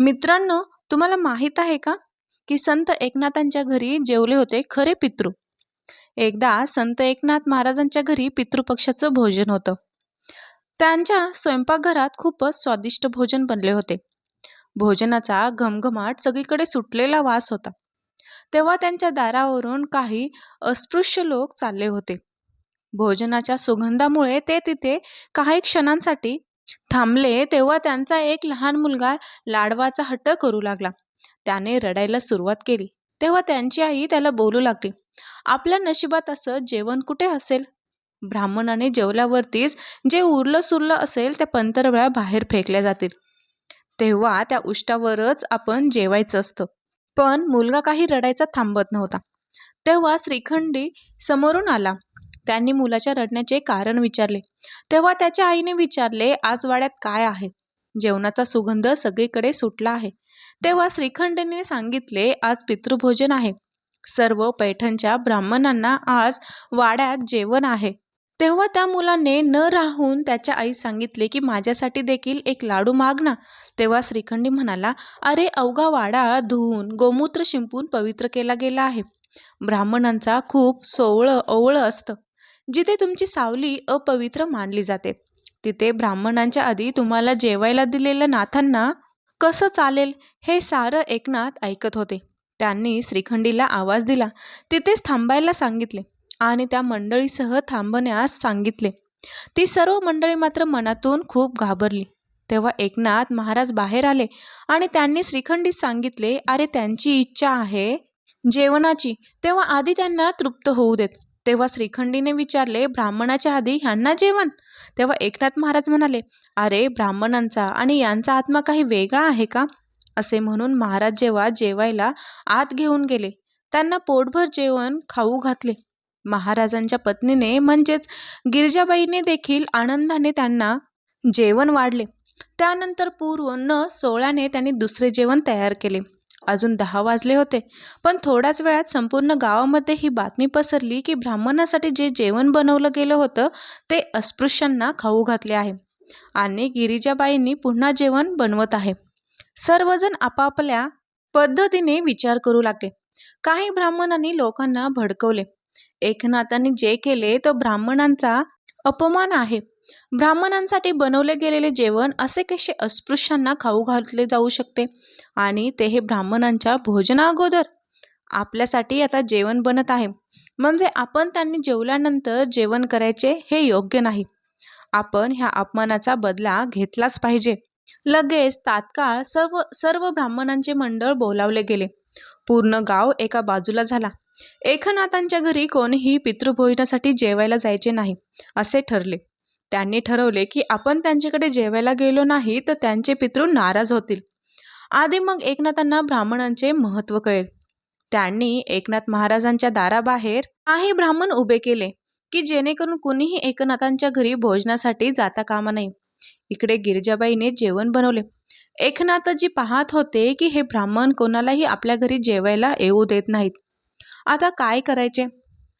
मित्रांनो तुम्हाला माहीत आहे का की संत एकनाथांच्या घरी जेवले होते खरे पितृ? एकदा संत एकनाथ महाराजांच्या घरी पितृपक्षाचं भोजन होतं. त्यांच्या स्वयंपाकघरात खूपच स्वादिष्ट भोजन बनले होते. भोजनाचा घमघमाट सगळीकडे सुटलेला वास होता. तेव्हा त्यांच्या दारावरून काही अस्पृश्य लोक चालले होते. भोजनाच्या सुगंधामुळे ते तिथे काही क्षणांसाठी थांबले तेव्हा त्यांचा एक लहान मुलगा लाडवाचा हट्ट करू लागला. त्याने रडायला सुरुवात केली. तेव्हा त्यांची आई त्याला बोलू लागली आपल्या नशिबात असं जेवण कुठे असेल? ब्राह्मणाने जेवल्यावरतीच जे उरलं सुरलं असेल त्या पंतरवळ्या बाहेर फेकल्या जातील. तेव्हा त्या उष्टावरच आपण जेवायचं असतं. पण मुलगा काही रडायचा थांबत नव्हता. तेव्हा श्रीखंडी समोरून आला. त्यांनी मुलाच्या रडण्याचे कारण विचारले. तेव्हा त्याच्या आईने विचारले आज वाड्यात काय आहे? जेवणाचा सुगंध सगळीकडे सुटला आहे. तेव्हा श्रीखंडीने सांगितले आज पितृभोजन आहे. सर्व पैठणच्या ब्राह्मणांना आज वाड्यात जेवण आहे. तेव्हा त्या मुलाने न राहून त्याच्या आई सांगितले की माझ्यासाठी देखील एक लाडू माग ना तेव्हा श्रीखंडी म्हणाला अरे अवघा वाडा धुवून गोमूत्र शिंपून पवित्र केला गेला आहे. ब्राह्मणांचा खूप सोवळं ओवळं असतं. जिथे तुमची सावली अपवित्र मानली जाते. तिथे ब्राह्मणांच्या आधी तुम्हाला जेवायला दिलेलं नाथांना कसं चालेल हे सारं एकनाथ ऐकत होते. त्यांनी श्रीखंडीला आवाज दिला. तिथेच थांबायला सांगितले आणि त्या मंडळीसह थांबण्यास सांगितले. ती सर्व मंडळी मात्र मनातून खूप घाबरली. तेव्हा एकनाथ महाराज बाहेर आले आणि त्यांनी श्रीखंडीस सांगितले अरे त्यांची इच्छा आहे जेवणाची. तेव्हा आधी त्यांना तृप्त होऊ देत. तेव्हा श्रीखंडीने विचारले ब्राह्मणाच्या आधी ह्यांना जेवण? तेव्हा एकनाथ महाराज म्हणाले अरे ब्राह्मणांचा आणि यांचा आत्मा काही वेगळा आहे का? असे म्हणून महाराज जेव्हा जेवायला आत घेऊन गेले त्यांना पोटभर जेवण खाऊ घातले. महाराजांच्या पत्नीने म्हणजेच गिरजाबाईने देखील आनंदाने त्यांना जेवण वाढले. त्यानंतर पूर्व न सोळाने त्यांनी दुसरे जेवण तयार केले. अजून दहा वाजले होते. पण थोड्याच वेळात संपूर्ण गावामध्ये ही बातमी पसरली की ब्राह्मणासाठी जे जेवण बनवलं गेलं होतं ते अस्पृश्यांना खाऊ घातले आहे. आणि गिरिजाबाईंनी पुन्हा जेवण बनवत आहे. सर्वजण आपापल्या पद्धतीने विचार करू लागले. काही ब्राह्मणांनी लोकांना भडकवले. एकनाथांनी जे केले तो ब्राह्मणांचा अपमान आहे. ब्राह्मणांसाठी बनवले गेलेले जेवण असे कसे अस्पृश्यांना खाऊ घातले जाऊ शकते? आणि ते हे ब्राह्मणांच्या भोजना अगोदर आपल्यासाठी आता जेवण बनत आहे. म्हणजे आपण त्यांनी जेवल्यानंतर जेवण करायचे हे योग्य नाही. आपण ह्या अपमानाचा बदला घेतलाच पाहिजे. लगेच तात्काळ सर्व सर्व ब्राह्मणांचे मंडळ बोलावले गेले. पूर्ण गाव एका बाजूला झाला. एकनाथांच्या घरी कोणीही पितृभोजनासाठी जेवायला जायचे नाही असे ठरले. त्यांनी ठरवले की आपण त्यांच्याकडे जेवायला गेलो नाही तर त्यांचे पितृ नाराज होतील. आधी मग एकनाथांना ब्राह्मणांचे महत्त्व कळेल. त्यांनी एकनाथ महाराजांच्या दाराबाहेर काही ब्राह्मण उभे केले की जेणेकरून कुणीही एकनाथांच्या घरी भोजनासाठी जाता कामा नये. इकडे गिरजाबाईने जेवण बनवले. एकनाथजी पाहत होते की हे ब्राह्मण कोणालाही आपल्या घरी जेवायला येऊ देत नाहीत. आता काय करायचे?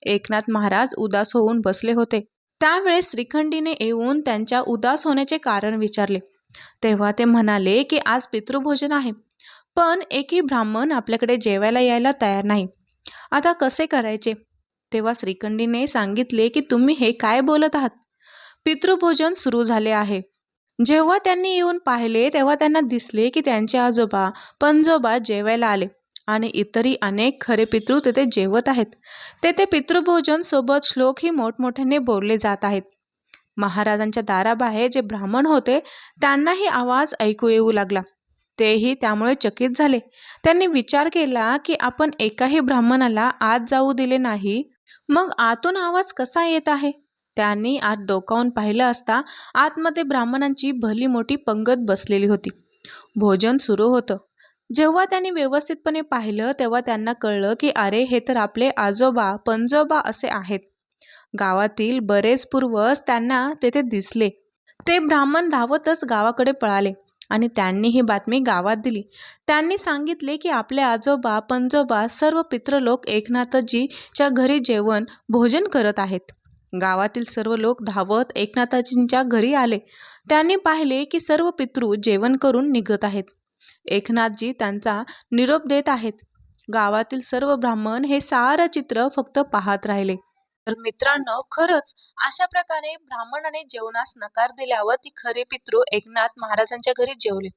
एकनाथ महाराज उदास होऊन बसले होते. त्यावेळेस श्रीखंडीने येऊन त्यांच्या उदास होण्याचे कारण विचारले. तेव्हा ते म्हणाले की आज पितृभोजन आहे. पण एकही ब्राह्मण आपल्याकडे जेवायला यायला तयार नाही. आता कसे करायचे? तेव्हा श्रीखंडीने सांगितले की तुम्ही हे काय बोलत आहात? पितृभोजन सुरू झाले आहे. जेव्हा त्यांनी येऊन पाहिले तेव्हा त्यांना दिसले की त्यांचे आजोबा पंजोबा जेवायला आले आणि इतरही अनेक खरे पितृ तेथे जेवत आहेत. तेथे पितृभोजन सोबत श्लोकही मोठमोठ्याने बोलले जात आहेत. महाराजांच्या दाराबाहेर जे ब्राह्मण होते त्यांनाही आवाज ऐकू येऊ लागला. तेही त्यामुळे चकित झाले. त्यांनी विचार केला की आपण एकाही ब्राह्मणाला आत जाऊ दिले नाही मग आतून आवाज कसा येत आहे? त्यांनी आत डोकावून पाहिलं असता आतमध्ये ब्राह्मणांची भली मोठी पंगत बसलेली होती. भोजन सुरू होतं. जेव्हा त्यांनी व्यवस्थितपणे पाहिलं तेव्हा त्यांना कळलं की अरे हे तर आपले आजोबा पंजोबा असे आहेत. गावातील बरेच पूर्वज त्यांना तेथे दिसले. ते ब्राह्मण धावतच गावाकडे पळाले आणि त्यांनी ही बातमी गावात दिली. त्यांनी सांगितले की आपले आजोबा पंजोबा सर्व पितृलोक एकनाथजीच्या घरी जेवण भोजन करत आहेत. गावातील सर्व लोक धावत एकनाथाजींच्या घरी आले. त्यांनी पाहिले की सर्व पितृ जेवण करून निघत आहेत. एकनाथजी त्यांचा निरोप देत आहेत. गावातील सर्व ब्राह्मण हे सारं चित्र फक्त पाहत राहिले. तर मित्रांनो खरंच अशा प्रकारे ब्राह्मणाने जेवणास नकार दिल्यावर ती खरे पितृ एकनाथ महाराजांच्या घरी जेवले.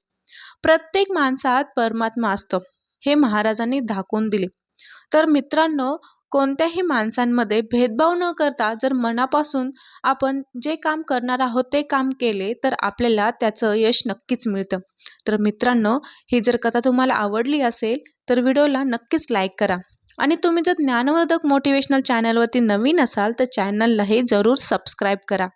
प्रत्येक माणसात परमात्मा असतो हे महाराजांनी दाखवून दिले. तर मित्रांनो कोणत्याही माणसांमध्ये भेदभाव न करता जर मनापासून आपण जे काम करणार आहोत ते काम केले तर आपल्याला त्याचं यश नक्कीच मिळतं. तर मित्रांनो ही जर कथा तुम्हाला आवडली असेल तर व्हिडिओला नक्कीच लाईक करा. आणि तुम्ही जर ज्ञानवर्धक मोटिवेशनल चॅनलवरती नवीन असाल तर चॅनलला हे जरूर सबस्क्राईब करा.